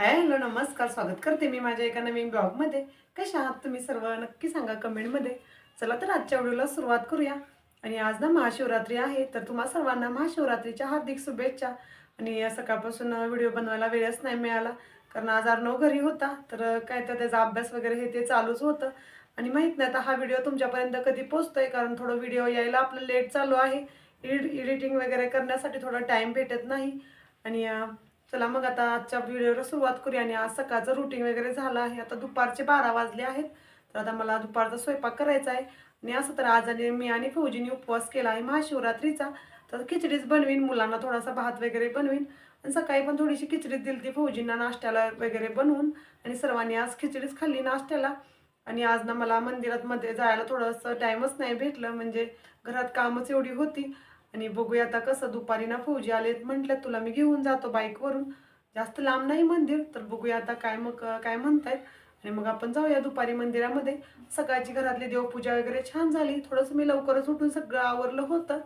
Hi hello नमस्कार स्वागत करते मी माझ्या एका नवीन ब्लॉगमध्ये. कशा आहात तुम्ही सर्व? नक्की सांगा कमेंटमध्ये. चला तर आजच्या व्हिडिओला सुरुवात करूया. आणि आज ना महाशिवरात्री आहे तर तुम्हा सर्वांना महाशिवरात्रीच्या हार्दिक शुभेच्छा. आणि सकाळपासून व्हिडिओ बनवायला वेळच नाही मिळाला कारण आज अर्णव घरी होता तर काय तर त्याचा अभ्यास वगैरे हे ते चालूच होतं. आणि माहीत नाही आता हा व्हिडिओ तुमच्यापर्यंत कधी पोचतोय कारण थोडं व्हिडिओ यायला आपलं लेट चालू आहे. इड एडिटिंग वगैरे करण्यासाठी थोडा टाईम भेटत नाही. आणि चला मग आता आजच्या व्हिडिओला सुरुवात करूया आणि आज सकाळचं रुटीन वगैरे झालं आहे. आता दुपारचे बारा वाजले आहेत. तर आता मला दुपारचा स्वयंपाक करायचा आहे. आणि असं तर आज आणि मी आणि फौजीने उपवास केला आहे महाशिवरात्रीचा. तर खिचडीच बनवीन मुलांना थोडासा भात वगैरे बनवीन. आणि सकाळी पण थोडीशी खिचडीच दिली ती फौजींना नाश्त्याला वगैरे बनवून. आणि सर्वांनी आज खिचडीच खाल्ली नाश्त्याला. आणि आज ना मला मंदिरात मध्ये जायला थोडंसं टाईमच नाही भेटलं. म्हणजे घरात कामच एवढी होती. आणि बघूया आता कसं दुपारी ना फौजी आलेत म्हटलं तुला मी घेऊन जातो बाईकवरून. जास्त लांब नाही मंदिर तर बघूया आता काय मग काय म्हणतायत. आणि मग आपण जाऊया दुपारी मंदिरामध्ये. सकाळची घरातली देवपूजा वगैरे छान झाली. थोडंसं मी लवकरच उठून सगळं आवरलं होतं.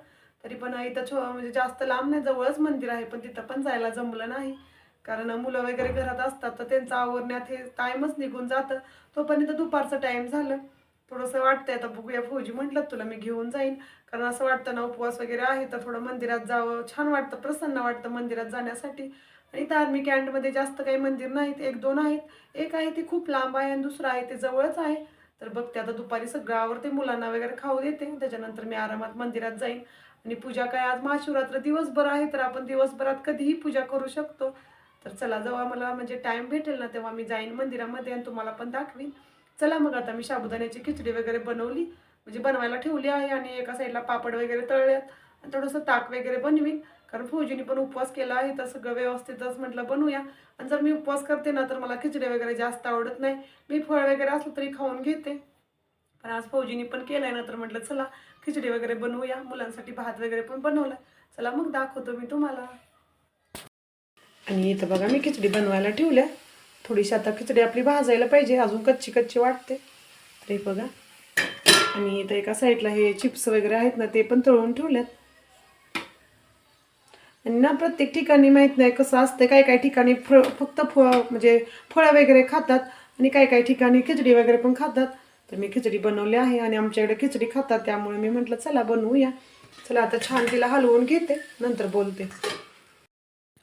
तरी पण इथं छो म्हणजे जास्त लांब नाही जवळच मंदिर आहे पण तिथं पण जायला जमलं नाही. कारण मुलं वगैरे घरात असतात तर त्यांचं आवरण्यात हे टाईमच निघून जातं. तोपर्यंत दुपारचं टाईम झालं. थोडंसं वाटतंय. आता बघूया फौजी म्हटलं तुला मी घेऊन जाईन. कारण असं वाटतं ना उपवास वगैरे आहे तर थोडं मंदिरात जावं. छान वाटतं प्रसन्न वाटतं मंदिरात जाण्यासाठी. आणि धार्मिक अँडमध्ये जास्त काही मंदिर नाहीत. एक दोन आहेत. एक आहे ते खूप लांब आहे आणि दुसरं आहे ते जवळच आहे. तर बघते आता दुपारी सगळं आवडते मुलांना वगैरे खाऊ देते. त्याच्यानंतर मी आरामात मंदिरात जाईन. आणि पूजा काय आज महाशिवरात्र दिवसभर आहे तर आपण दिवसभरात कधीही पूजा करू शकतो. तर चला जेव्हा मला म्हणजे टाईम भेटेल ना तेव्हा मी जाईन मंदिरामध्ये आणि तुम्हाला पण दाखवीन. चला मग आता मी साबुदाण्याची खिचडी वगैरे बनवली. म्हणजे बनवायला ठेवली आहे आणि एका साईडला पापड वगैरे तळल्यात आणि थोडंसं ताक वगैरे बनवीन. कारण फौजीने पण उपवास केला आहे. तर सगळं व्यवस्थितच म्हटलं बनवूया. आणि जर मी उपवास करते ना तर मला खिचडी वगैरे जास्त आवडत नाही. मी फळ वगैरे असलं तरी खाऊन घेते. पण आज फौजीनी पण केलंय ना तर म्हटलं चला खिचडी वगैरे बनवूया. मुलांसाठी भात वगैरे पण बनवला चला मग दाखवतो मी तुम्हाला. आणि इथं बघा मी खिचडी बनवायला ठेवल्या. थोडीशी आता खिचडी आपली भाजायला पाहिजे अजून कच्ची कच्ची वाटते. तर हे बघा. आणि इथं एका साईडला हे चिप्स वगैरे आहेत ना ते पण तळून ठेवल्यात. आणि ना प्रत्येक ठिकाणी माहीत नाही कसं असतं काही काही ठिकाणी फळ फक्त फळ म्हणजे फळं वगैरे खातात आणि काही काही ठिकाणी खिचडी वगैरे पण खातात. तर मी खिचडी बनवली आहे आणि आमच्याकडे खिचडी खातात त्यामुळे मी म्हटलं चला बनवूया. चला आता छान तिला हलवून घेते नंतर बोलते.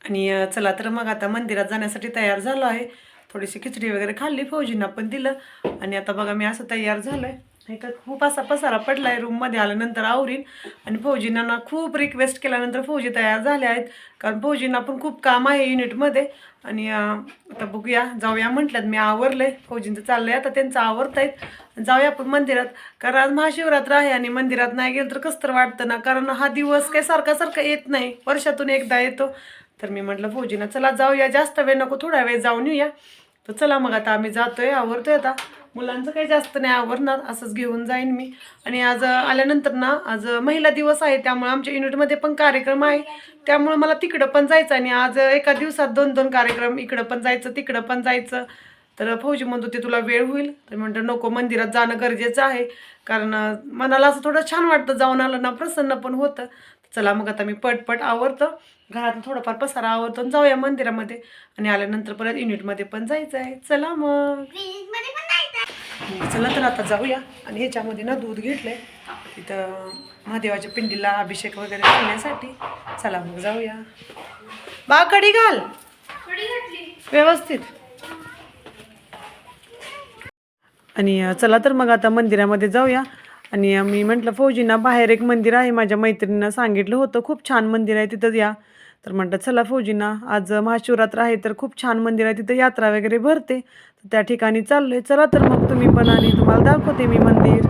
आणि चला तर मग आता मंदिरात जाण्यासाठी तयार झालो आहे. थोडीशी खिचडी वगैरे खाल्ली फौजींना पण दिलं. आणि आता बघा मी असं तयार झालोय. इथं खूप असा पसारा पडलाय रूममध्ये आल्यानंतर आवरीन. आणि फौजींना खूप रिक्वेस्ट केल्यानंतर फौजी तयार झाले आहेत. कारण फौजींना पण खूप काम आहे युनिटमध्ये आणि आता बघूया जाऊया म्हटल्यात मी आवरलंय. फौजींचं चाललंय आता त्यांचं आवरतायत. जाऊया आपण मंदिरात. कारण आज महाशिवरात्र आहे आणि मंदिरात नाही गेलं तर कसं तर वाटतं ना? कारण हा दिवस काही सारखा सारखा येत नाही. वर्षातून एकदा येतो. तर मी म्हटलं फौजीनं चला जाऊया जास्त वेळ नको थोडा वेळ जाऊन येऊया. तर चला मग आता आम्ही जातोय आवरतोय आता. मुलांचं काही जास्त नाही आवरणार असंच घेऊन जाईन मी. आणि आज आल्यानंतर ना आज महिला दिवस आहे त्यामुळे आमच्या युनिटमध्ये पण कार्यक्रम आहे. त्यामुळे मला तिकडं पण जायचं आणि आज एका दिवसात दोन दोन कार्यक्रम इकडं पण जायचं तिकडं पण जायचं. तर फौजी म्हणत होते तुला वेळ होईल. तर म्हणतं नको मंदिरात जाणं गरजेचं आहे. कारण मनाला असं थोडं छान वाटतं जाऊन आलं ना प्रसन्न पण होतं. चला मग आता मी पटपट आवडतं घरात थोडंफार पसारा आवरतो जाऊया मंदिरामध्ये. आणि आल्यानंतर परत युनिटमध्ये पण जायचं आहे चला मग. चला तर आता जाऊया. आणि ह्याच्यामध्ये ना दूध घेतलंय. तिथं महादेवाच्या पिंडीला अभिषेक वगैरे करण्यासाठी. चला मग जाऊया. बा कडी घाल. व्यवस्थित. आणि चला तर मग आता मंदिरामध्ये जाऊया. आणि मी म्हटलं फौजींना बाहेर एक मंदिर आहे. माझ्या मैत्रिणीनं सांगितलं होतं. खूप छान मंदिर आहे तिथं या. तर म्हणतात चला फौजींना आज महाशिवरात्र आहे तर खूप छान मंदिर आहे तिथं यात्रा वगैरे भरते. तर त्या ठिकाणी चाललोय चला तर मग तुम्ही पण आणि तुम्हाला दाखवते मी मंदिर.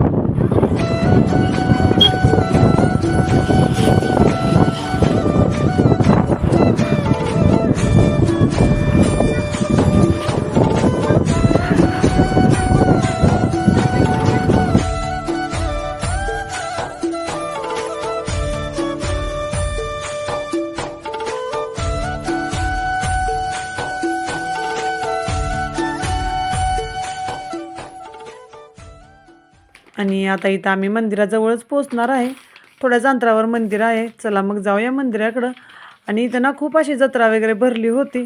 आणि आता इथं आम्ही मंदिराजवळच पोचणार आहे. थोड्याच अंतरावर मंदिर आहे. चला मग जाऊया मंदिराकडं. आणि इथं ना खूप अशी जत्रा वगैरे भरली होती.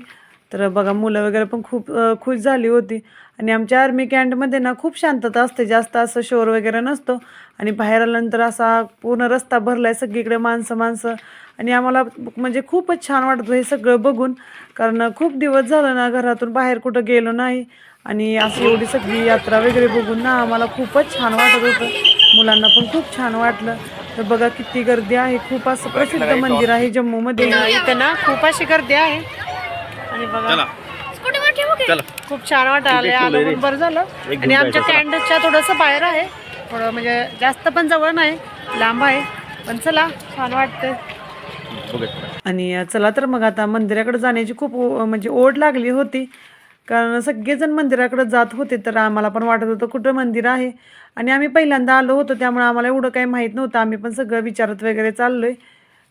तर बघा मुलं वगैरे पण खूप खुश झाली होती. आणि आमच्या आर्मी कॅन्टमध्ये ना खूप शांतता असते. जास्त असं शोर वगैरे नसतो. आणि बाहेर आल्यानंतर असा पूर्ण रस्ता भरला आहे सगळीकडे माणसं माणसं. आणि आम्हाला म्हणजे खूपच छान वाटतं हे सगळं बघून. कारण खूप दिवस झालं ना घरातून बाहेर कुठं गेलो नाही. आणि असं एवढी सगळी यात्रा वगैरे बघून ना आम्हाला खूपच छान वाटत होतं. मुलांना पण खूप छान वाटलं. तर बघा किती गर्दी आहे. खूप असं प्रसिद्ध मंदिर आहे जम्मूमध्ये. इथं ना खूप अशी गर्दी आहे. आणि बघा. चला. चला. खूप छान वाटायला बरं झालं. आणि आमच्या कॅन्डच्या थोडंसं बाहेर आहे. थोडं म्हणजे जास्त पण जवळ नाही. लांब आहे. पण चला छान वाटतं बघत आणि चला तर मग आता मंदिराकडे जाण्याची खूप म्हणजे ओढ लागली होती. कारण सगळेजण मंदिराकडं जात होते तर आम्हाला पण वाटत होतं कुठं मंदिर आहे. आणि आम्ही पहिल्यांदा आलो होतो त्यामुळे आम्हाला एवढं काही माहीत नव्हतं. आम्ही पण सगळं विचारत वगैरे चाललो आहे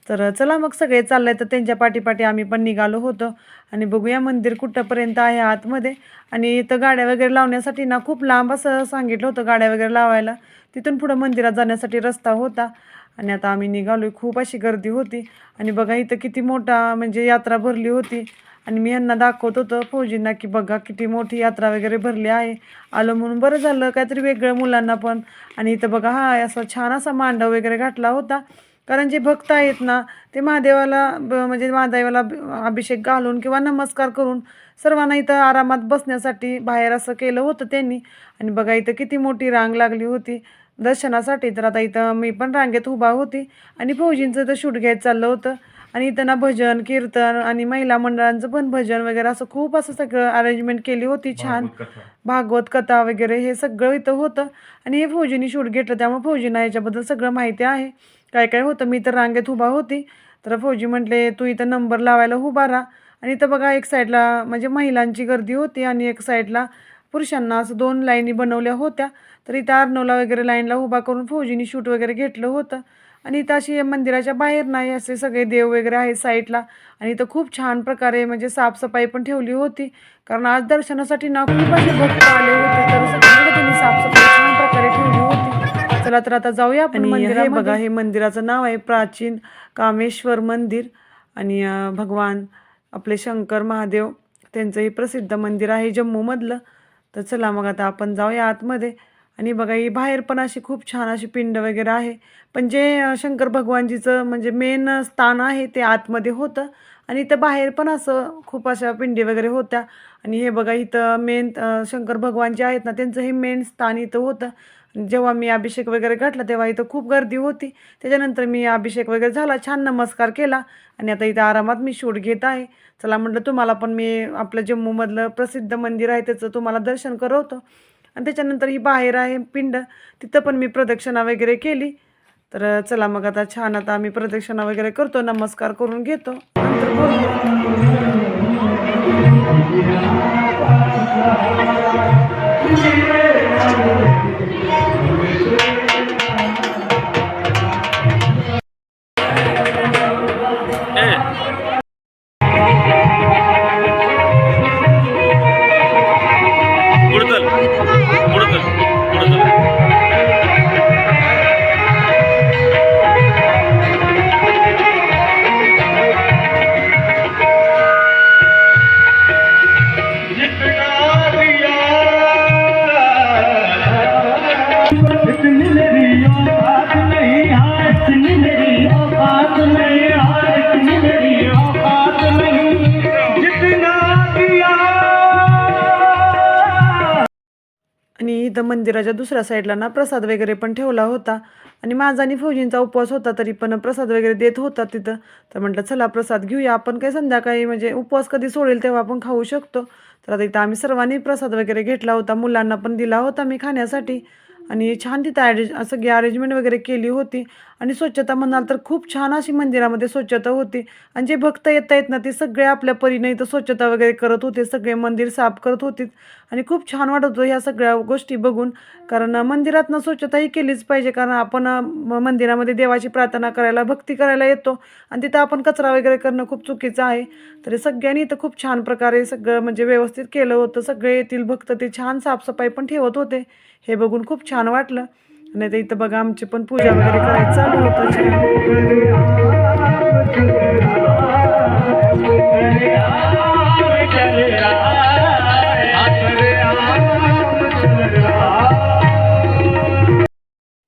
तर चला मग सगळे चाललं आहे तर त्यांच्या पाठीपाठी आम्ही पण निघालो होतो. आणि बघूया मंदिर कुठंपर्यंत आहे आतमध्ये. आणि इथं गाड्या वगैरे लावण्यासाठी ना खूप लांब असं सांगितलं होतं गाड्या वगैरे लावायला. तिथून पुढं मंदिरात जाण्यासाठी रस्ता होता. आणि आता आम्ही निघालो खूप अशी गर्दी होती. आणि बघा इथं किती मोठा म्हणजे यात्रा भरली होती. आणि मी यांना दाखवत होतं फौजींना की बघा किती मोठी यात्रा वगैरे भरली आहे. आलं म्हणून बरं झालं काहीतरी वेगळं मुलांना पण. आणि इथं बघा हा असा छान असा मांडव वगैरे घातला होता. कारण जे भक्त आहेत ना ते महादेवाला ब- म्हणजे महादेवाला अभिषेक घालून किंवा नमस्कार करून सर्वांना इथं आरामात बसण्यासाठी बाहेर असं केलं होतं त्यांनी. आणि बघा इथं किती मोठी रांग लागली होती. दर्शनासाठी तर आता इथं मी पण रांगेत उभा होती. आणि फौजींचं तर शूट घ्यायचं चाललं होतं. आणि इथं ना भजन कीर्तन आणि महिला मंडळांचं पण भजन वगैरे असं खूप असं सगळं अरेंजमेंट केली होती छान. भागवत कथा वगैरे हे सगळं इथं होतं. आणि हे फौजींनी शूट घेतलं त्यामुळे फौजींना याच्याबद्दल सगळं माहिती आहे. काय काय होतं मी तर रांगेत उभा होती. तर फौजी म्हटले तू इथं नंबर लावायला उभा राहा. आणि इथं बघा एक साईडला म्हणजे महिलांची गर्दी होती आणि एक साईडला पुरुषांना असं दोन लाईनी बनवल्या होत्या. तर इथं अर्नवला वगैरे लाईनला उभा करून फौजींनी शूट वगैरे घेतलं होतं. आणि इथं अशी मंदिराच्या बाहेर नाही असे सगळे देव वगैरे आहेत साईडला. आणि इथं खूप छान प्रकारे म्हणजे साफसफाई पण ठेवली होती. कारण आज दर्शनासाठी ना खूप असे भक्त आले होते तर सगळीकडे त्यांनी साफसफाई छान प्रकारे ठेवली होती. चला तर आता जाऊया आपण हे बघा हे मंदिराचं नाव आहे प्राचीन कामेश्वर मंदिर. आणि भगवान आपले शंकर महादेव त्यांचं हे प्रसिद्ध मंदिर आहे जम्मूमधलं. तर चला मग आता आपण जाऊया आतमध्ये. आणि बघा ही बाहेर पण अशी खूप छान अशी पिंड वगैरे आहे. पण जे शंकर भगवानजीचं म्हणजे मेन स्थान आहे ते आतमध्ये होतं. आणि इथं बाहेर पण असं खूप अशा पिंडी वगैरे होत्या. आणि हे बघा इथं मेन शंकर भगवान जे आहेत ना त्यांचं हे मेन स्थान इथं होतं. जेव्हा मी अभिषेक वगैरे घातला तेव्हा इथं खूप गर्दी होती. त्याच्यानंतर मी अभिषेक वगैरे झाला छान नमस्कार केला. आणि आता इथं आरामात मी शूट घेत आहे. चला म्हटलं तुम्हाला पण मी आपलं जम्मूमधलं प्रसिद्ध मंदिर आहे त्याचं तुम्हाला दर्शन करवतो. आणि त्याच्यानंतर ही बाहेर आहे पिंड. तिथं पण मी प्रदक्षिणा वगैरे केली. तर चला मग आता छान आता आम्ही प्रदक्षिणा वगैरे करतो नमस्कार करून घेतो. नंतर बोलतो आणि इथं मंदिराच्या दुसऱ्या साईडला ना प्रसाद वगैरे पण ठेवला होता. आणि माझा आणि फौजींचा उपवास होता तरी पण प्रसाद वगैरे देत होता तिथं. तर म्हटलं चला प्रसाद घेऊया. आपण काही संध्याकाळी म्हणजे उपवास कधी सोडेल तेव्हा आपण खाऊ शकतो. तर आता इथं आम्ही सर्वांनी प्रसाद वगैरे घेतला होता. मुलांना पण दिला होता मी खाण्यासाठी. आणि छान तिथं ॲरेंज सगळी अरेंजमेंट वगैरे केली होती. आणि स्वच्छता म्हणाल तर खूप छान अशी मंदिरामध्ये स्वच्छता होती. आणि जे भक्त येत आहेत ना ते सगळे आपल्या परीने इथं स्वच्छता वगैरे करत होते सगळे मंदिर साफ करत होते. आणि खूप छान वाटत होतं ह्या सगळ्या गोष्टी बघून. कारण मंदिरात ना स्वच्छता ही केलीच पाहिजे कारण आपण मंदिरामध्ये देवाची प्रार्थना करायला भक्ती करायला येतो. आणि तिथं आपण कचरा वगैरे करणं खूप चुकीचं आहे. तर सगळ्यांनी इथं खूप छान प्रकारे सगळं म्हणजे व्यवस्थित केलं होतं. सगळे येथील भक्त ते छान साफसफाई पण ठेवत होते. हे बघून खूप छान वाटलं. आणि आता इथं बघा आमची पण पूजा वगैरे करायचं चालू होतं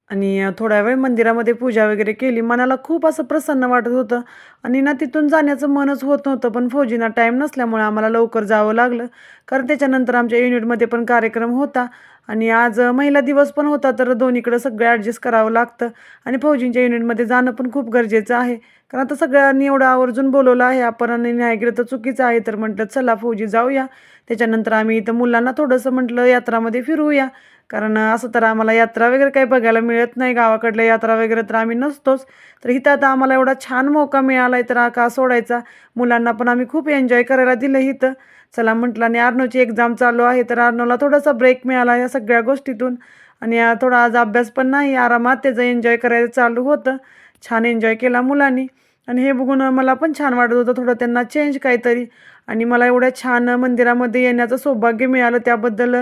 आणि थोड्या वेळ मंदिरामध्ये पूजा वगैरे केली. मनाला खूप असं प्रसन्न वाटत होतं. आणि ना तिथून जाण्याचं मनच होत नव्हतं पण फौजीना टाईम नसल्यामुळे आम्हाला लवकर जावं लागलं. कारण त्याच्यानंतर आमच्या युनिटमध्ये पण कार्यक्रम होता. आणि आज महिला दिवस पण होता तर दोन्हीकडं सगळं ॲडजस्ट करावं लागतं. आणि फौजींच्या युनिटमध्ये जाणं पण खूप गरजेचं आहे. कारण आता सगळ्यांनी एवढं आवर्जून बोलवलं आहे आपण आणि नाही गेलं तर चुकीचं आहे तर म्हटलं चला फौजी जाऊया. त्याच्यानंतर आम्ही इथं मुलांना थोडंसं म्हटलं यात्रामध्ये फिरूया. कारण असं तर आम्हाला यात्रा वगैरे काही बघायला मिळत नाही गावाकडल्या यात्रा वगैरे तर आम्ही नसतोच. तर इथं आता आम्हाला एवढा छान मौका मिळाला आहे तर का सोडायचा? मुलांना पण आम्ही खूप एन्जॉय करायला दिलं इथं. चला म्हटलं आणि आर्नोची एक्झाम चालू आहे तर आर्नोला थोडासा ब्रेक मिळाला या सगळ्या गोष्टीतून. आणि थोडा आज अभ्यास पण नाही आरामात त्याचं एन्जॉय करायचं चालू होतं. छान एन्जॉय केला मुलांनी. आणि हे बघून मला पण छान वाटत होतं थोडं त्यांना चेंज काहीतरी. आणि मला एवढ्या छान मंदिरामध्ये येण्याचं सौभाग्य मिळालं त्याबद्दल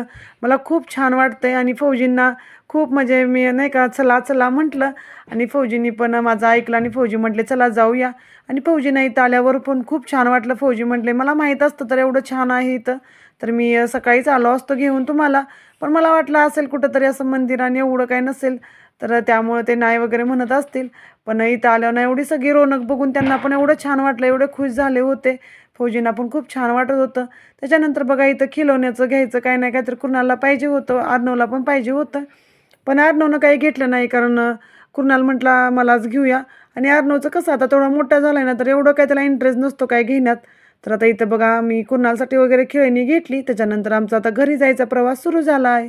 मला खूप छान वाटतंय. आणि फौजींना खूप म्हणजे मी नाही का चला चला म्हटलं. आणि फौजींनी पण माझं ऐकलं आणि फौजी म्हटले चला जाऊया. आणि फौजींना इथं आल्यावर पण खूप छान वाटलं. फौजी म्हटले मला माहीत असतं तर एवढं छान आहे इथं. तर मी सकाळीच आलो असतो घेऊन तुम्हाला. पण मला वाटलं असेल कुठंतरी असं मंदिर आणि एवढं काही नसेल. तर त्यामुळे ते नाही वगैरे म्हणत असतील. पण इथं आल्यावर ना एवढी सगळी रोनक बघून त्यांना पण एवढं छान वाटलं एवढे खुश झाले होते. फौजींना पण खूप छान वाटत होतं. त्याच्यानंतर बघा इथं खिलवण्याचं घ्यायचं काय नाही काय तर कुणाला पाहिजे होतं आर्नवला पण पाहिजे होतं. पण आर्नवनं काही घेतलं नाही कारण कुणाल म्हटला मलाच घेऊया. आणि आर्नवचं कसं आता थोडा मोठा झाला ना तर एवढं काय त्याला इंटरेस्ट नसतो काय घेण्यात. तर आता इथं बघा मी कुणालसाठी वगैरे खेळणी घेतली. त्याच्यानंतर आमचा आता घरी जायचा प्रवास सुरू झाला आहे.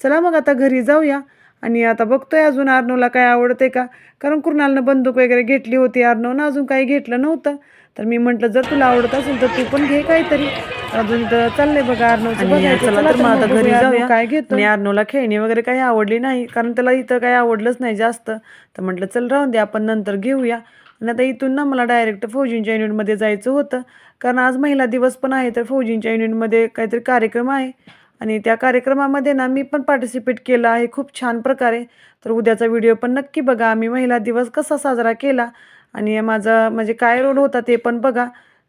चला मग आता घरी जाऊया. आणि आता बघतोय अजून आर्नवला काय आवडते का? कारण कुणालनं बंदूक वगैरे घेतली होती आर्नवनं अजून काही घेतलं नव्हतं. तर मी म्हटलं जर तुला आवडत असेल तर तू पण घे काहीतरी. अजून तर चाललंय बघा बघायचं. चला तर मग आता घरी जाऊया. काय घेतो. आणि आर्नवला खेळणी वगैरे काही आवडली नाही कारण त्याला इथं काही आवडलंच नाही जास्त. तर म्हटलं चल राहून दे आपण नंतर घेऊया. आणि आता इथून ना मला डायरेक्ट फौजींच्या युनिटमध्ये जायचं होतं. कारण आज महिला दिवस पण आहे तर फौजींच्या युनिटमध्ये काहीतरी कार्यक्रम आहे. आणि त्या कार्यक्रमामध्ये ना मी पण पार्टिसिपेट केलं आहे खूप छान प्रकारे. तर उद्याचा व्हिडिओ पण नक्की बघा. आम्ही महिला दिवस कसा साजरा केला आणि माझा म्हणजे काय रोल होता ते पण बघा.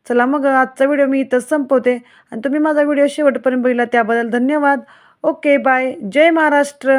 चला मग आजचा व्हिडिओ मी इथंच संपवते. आणि तुम्ही माझा व्हिडिओ शेवटपर्यंत बघितला त्याबद्दल धन्यवाद. ओके बाय जय महाराष्ट्र.